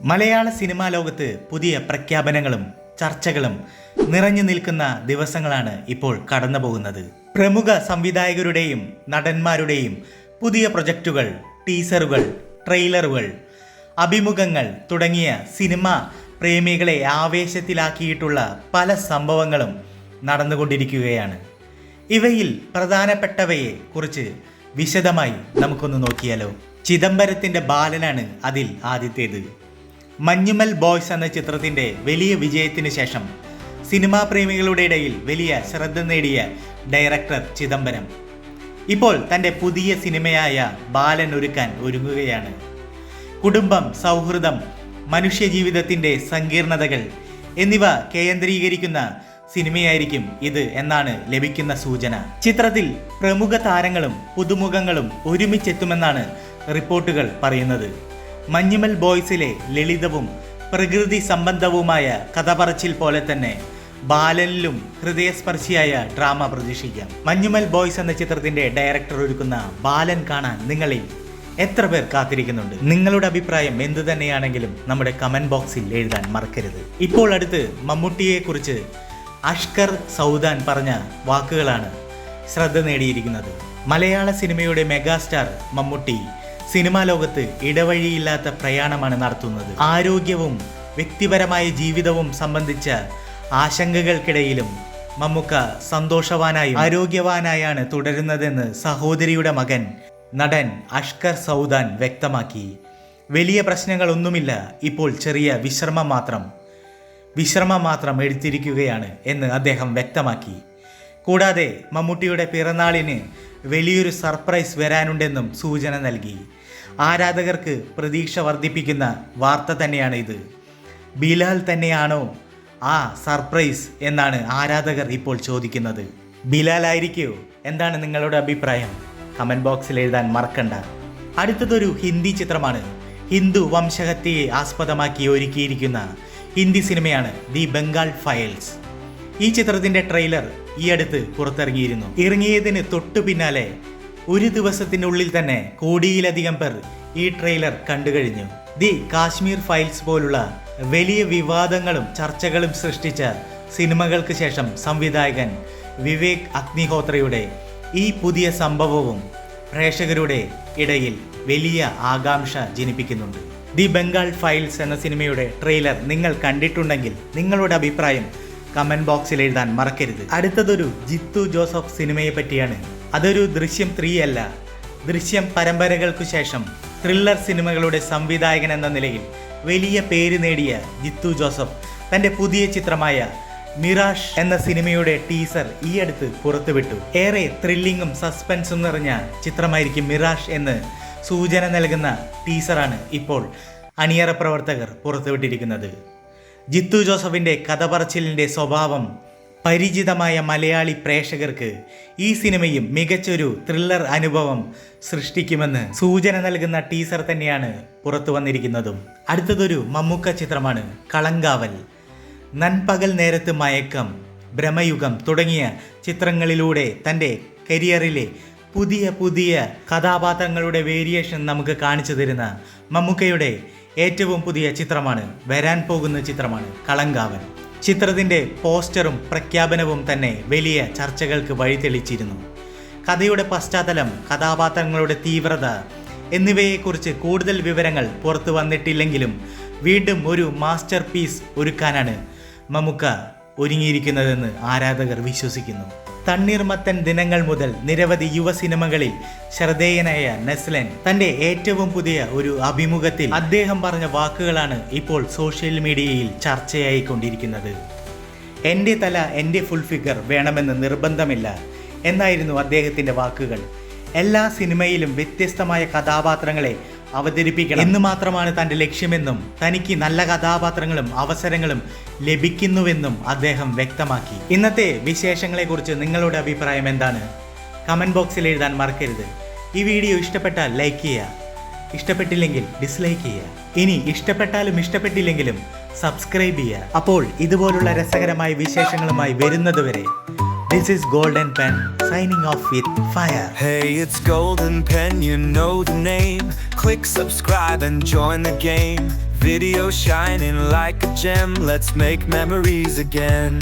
മലയാള cinema ലോകത്ത് പുതിയ പ്രഖ്യാപനങ്ങളും ചർച്ചകളും നിറഞ്ഞു നിൽക്കുന്ന ദിവസങ്ങളാണ് ഇപ്പോൾ കടന്നു പോകുന്നത്. പ്രമുഖ സംവിധായകരുടെയും നടന്മാരുടെയും പുതിയ പ്രൊജക്റ്റുകൾ ടീസറുകൾ ട്രെയിലറുകൾ അഭിമുഖങ്ങൾ തുടങ്ങിയ സിനിമ പ്രേമികളെ ആവേശത്തിലാക്കിയിട്ടുള്ള പല സംഭവങ്ങളും നടന്നുകൊണ്ടിരിക്കുകയാണ്. ഇവയിൽ പ്രധാനപ്പെട്ടവയെ കുറിച്ച് വിശദമായി നമുക്കൊന്ന് നോക്കിയാലോ. ചിദംബരത്തിന്റെ ബാലനാണ് അതിൽ ആദ്യത്തേത്. മഞ്ഞുമൽ ബോയ്സ് എന്ന ചിത്രത്തിന്റെ വലിയ വിജയത്തിന് ശേഷം സിനിമാ പ്രേമികളുടെ ഇടയിൽ വലിയ ശ്രദ്ധ നേടിയ ഡയറക്ടർ ചിദംബരം. ഇപ്പോൾ തന്റെ പുതിയ സിനിമയായ ബാലൻ ഒരുക്കാൻ ഒരുങ്ങുകയാണ്. കുടുംബം സൗഹൃദം മനുഷ്യജീവിതത്തിന്റെ സങ്കീർണതകൾ എന്നിവ കേന്ദ്രീകരിക്കുന്ന സിനിമയായിരിക്കും ഇത് എന്നാണ് ലഭിക്കുന്ന സൂചന. ചിത്രത്തിൽ പ്രമുഖ താരങ്ങളും പുതുമുഖങ്ങളും ഒരുമിച്ചെത്തുമെന്നാണ് റിപ്പോർട്ടുകൾ പറയുന്നത്. മഞ്ഞുമൽ ബോയ്സിലെ ലളിതവും പ്രകൃതി സംബന്ധവുമായ കഥപറച്ചിൽ പോലെ തന്നെ ബാലനിലും ഹൃദയസ്പർശിയായ ഡ്രാമ പ്രതീക്ഷിക്കാം. മഞ്ഞുമൽ ബോയ്സ് എന്ന ചിത്രത്തിന്റെ ഡയറക്ടർ ഒരുക്കുന്ന ബാലൻ കാണാൻ നിങ്ങളിൽ എത്ര പേർ കാത്തിരിക്കുന്നുണ്ട്? നിങ്ങളുടെ അഭിപ്രായം എന്തു തന്നെയാണെങ്കിലും നമ്മുടെ കമന്റ് ബോക്സിൽ എഴുതാൻ മറക്കരുത്. ഇപ്പോൾ അടുത്ത് മമ്മൂട്ടിയെ കുറിച്ച് അഷ്കർ സൗദാൻ പറഞ്ഞ വാക്കുകളാണ് ശ്രദ്ധ നേടിയിരിക്കുന്നത്. മലയാള സിനിമയുടെ മെഗാസ്റ്റാർ മമ്മൂട്ടി സിനിമാ ലോകത്ത് ഇടവഴിയില്ലാത്ത പ്രയാണമാണ് നടത്തുന്നത്. ആരോഗ്യവും വ്യക്തിപരമായ ജീവിതവും സംബന്ധിച്ച ആശങ്കകൾക്കിടയിലും മമ്മുക്ക സന്തോഷവാനായും ആരോഗ്യവാനായാണ് തുടരുന്നതെന്ന് സഹോദരിയുടെ മകൻ നടൻ അഷ്കർ സൗദാൻ വ്യക്തമാക്കി. വലിയ പ്രശ്നങ്ങളൊന്നുമില്ല. ഇപ്പോൾ ചെറിയ വിശ്രമം മാത്രം വിശ്രമം മാത്രം എടുത്തിരിക്കുകയാണ് എന്ന് അദ്ദേഹം വ്യക്തമാക്കി. കൂടാതെ മമ്മൂട്ടിയുടെ പിറന്നാളിന് വലിയൊരു സർപ്രൈസ് വരാനുണ്ടെന്നും സൂചന നൽകി. ആരാധകർക്ക് പ്രതീക്ഷ വർദ്ധിപ്പിക്കുന്ന വാർത്ത തന്നെയാണ് ഇത് ബിലാൽ തന്നെയാണോ ആ സർപ്രൈസ് എന്നാണ് ആരാധകർ ഇപ്പോൾ ചോദിക്കുന്നത്. ബിലാൽ ആയിരിക്കോ? എന്താണ് നിങ്ങളുടെ അഭിപ്രായം? കമന്റ് ബോക്സിൽ എഴുതാൻ മറക്കണ്ട. അടുത്തതൊരു ഹിന്ദി ചിത്രമാണ്. ഹിന്ദു വംശഹത്യയെ ആസ്പദമാക്കി ഒരുക്കിയിരിക്കുന്ന ഹിന്ദി സിനിമയാണ് ദി ബംഗാൾ ഫയൽസ്. ഈ ചിത്രത്തിന്റെ ട്രെയിലർ ഈ അടുത്ത് പുറത്തിറങ്ങിയിരുന്നു. ഇറങ്ങിയതിന് തൊട്ടു പിന്നാലെ ഒരു ദിവസത്തിനുള്ളിൽ തന്നെ കോടിയിലധികം പേർ ഈ ട്രെയിലർ കണ്ടു കഴിഞ്ഞു. ദി കാശ്മീർ ഫയൽസ് പോലുള്ള വലിയ വിവാദങ്ങളും ചർച്ചകളും സൃഷ്ടിച്ച സിനിമകൾക്ക് ശേഷം സംവിധായകൻ വിവേക് അഗ്നിഹോത്രയുടെ ഈ പുതിയ സംഭവവും പ്രേക്ഷകരുടെ ഇടയിൽ വലിയ ആകാംക്ഷ ജനിപ്പിക്കുന്നുണ്ട്. ദി ബംഗാൾ ഫയൽസ് എന്ന സിനിമയുടെ ട്രെയിലർ നിങ്ങൾ കണ്ടിട്ടുണ്ടെങ്കിൽ നിങ്ങളുടെ അഭിപ്രായം കമന്റ് ബോക്സിൽ എഴുതാൻ മറക്കരുത്. അടുത്തതൊരു ജിത്തു ജോസഫ് സിനിമയെ പറ്റിയാണ്. അതൊരു ദൃശ്യം ത്രീ അല്ല. ദൃശ്യം പരമ്പരകൾക്കു ശേഷം ത്രില്ലർ സിനിമകളുടെ സംവിധായകൻ എന്ന നിലയിൽ വലിയ പേര് നേടിയ ജിത്തു ജോസഫ് തന്റെ പുതിയ ചിത്രമായ മിറാഷ് എന്ന സിനിമയുടെ ടീസർ ഈ അടുത്ത് പുറത്തുവിട്ടു. ഏറെ ത്രില്ലിങ്ങും സസ്പെൻസും നിറഞ്ഞ ചിത്രമായിരിക്കും മിറാഷ് എന്ന് സൂചന നൽകുന്ന ടീസറാണ് ഇപ്പോൾ അണിയറ പ്രവർത്തകർ പുറത്തുവിട്ടിരിക്കുന്നത്. ജിത്തു ജോസഫിന്റെ കഥ പറച്ചിലിന്റെ സ്വഭാവം പരിചിതമായ മലയാളി പ്രേക്ഷകർക്ക് ഈ സിനിമയും മികച്ചൊരു ത്രില്ലർ അനുഭവം സൃഷ്ടിക്കുമെന്ന് സൂചന നൽകുന്ന ടീസർ തന്നെയാണ് പുറത്തു വന്നിരിക്കുന്നതും. അടുത്തതൊരു മമ്മൂക്ക ചിത്രമാണ് കളങ്കാവൽ. നൻപകൽ നേരത്ത് മയക്കം ഭ്രമയുഗം തുടങ്ങിയ ചിത്രങ്ങളിലൂടെ തന്റെ കരിയറിലെ പുതിയ പുതിയ കഥാപാത്രങ്ങളുടെ വേരിയേഷൻ നമുക്ക് കാണിച്ചു തരുന്ന മമ്മൂക്കയുടെ ഏറ്റവും പുതിയ ചിത്രമാണ് വരാൻ പോകുന്ന ചിത്രമാണ് കളങ്കാവൻ ചിത്രത്തിന്റെ പോസ്റ്ററും പ്രഖ്യാപനവും തന്നെ വലിയ ചർച്ചകൾക്ക് വഴിതെളിച്ചിരുന്നു. കഥയുടെ പശ്ചാത്തലം കഥാപാത്രങ്ങളുടെ തീവ്രത എന്നിവയെക്കുറിച്ച് കൂടുതൽ വിവരങ്ങൾ പുറത്തു വന്നിട്ടില്ലെങ്കിലും വീണ്ടും ഒരു മാസ്റ്റർ പീസ് ഒരുക്കാനാണ് മമുക്ക ഒരുങ്ങിയിരിക്കുന്നതെന്ന് ആരാധകർ വിശ്വസിക്കുന്നു. തണ്ണീർമത്തൻ ദിനങ്ങൾ മുതൽ നിരവധി യുവ സിനിമകളിൽ ശ്രദ്ധേയനായ നെസ്ലൻ തന്റെ ഏറ്റവും പുതിയ ഒരു അഭിമുഖത്തിൽ അദ്ദേഹം പറഞ്ഞ വാക്കുകളാണ് ഇപ്പോൾ സോഷ്യൽ മീഡിയയിൽ ചർച്ചയായി കൊണ്ടിരിക്കുന്നത് എന്റെ തല എന്റെ ഫുൾ ഫിഗർ വേണമെന്ന് നിർബന്ധമില്ല എന്നായിരുന്നു അദ്ദേഹത്തിന്റെ വാക്കുകൾ. എല്ലാ സിനിമയിലും വ്യത്യസ്തമായ കഥാപാത്രങ്ങളെ അവതരിപ്പിക്കണം. എന്ന് മാത്രമാണ് തന്റെ ലക്ഷ്യമെന്നും തനിക്ക് നല്ല കഥാപാത്രങ്ങളും അവസരങ്ങളും ലഭിക്കുന്നുവെന്നും അദ്ദേഹം വ്യക്തമാക്കി. ഇന്നത്തെ വിശേഷങ്ങളെക്കുറിച്ച് നിങ്ങളുടെ അഭിപ്രായം എന്താണ്? കമന്റ് ബോക്സിൽ എഴുതാൻ മറക്കരുത്. ഈ വീഡിയോ ഇഷ്ടപ്പെട്ടാൽ ലൈക്ക് ചെയ്യുക. ഇഷ്ടപ്പെട്ടില്ലെങ്കിൽ ഡിസ്ലൈക്ക് ചെയ്യുക. ഇനി ഇഷ്ടപ്പെട്ടാലും ഇഷ്ടപ്പെട്ടില്ലെങ്കിലും സബ്സ്ക്രൈബ് ചെയ്യുക. അപ്പോൾ ഇതുപോലുള്ള രസകരമായ വിശേഷങ്ങളുമായി വരുന്നതുവരെ This is Golden Pen signing off with Fire. Hey, it's Golden Pen, you know the name. Click subscribe and join the game. Video shining like a gem, let's make memories again.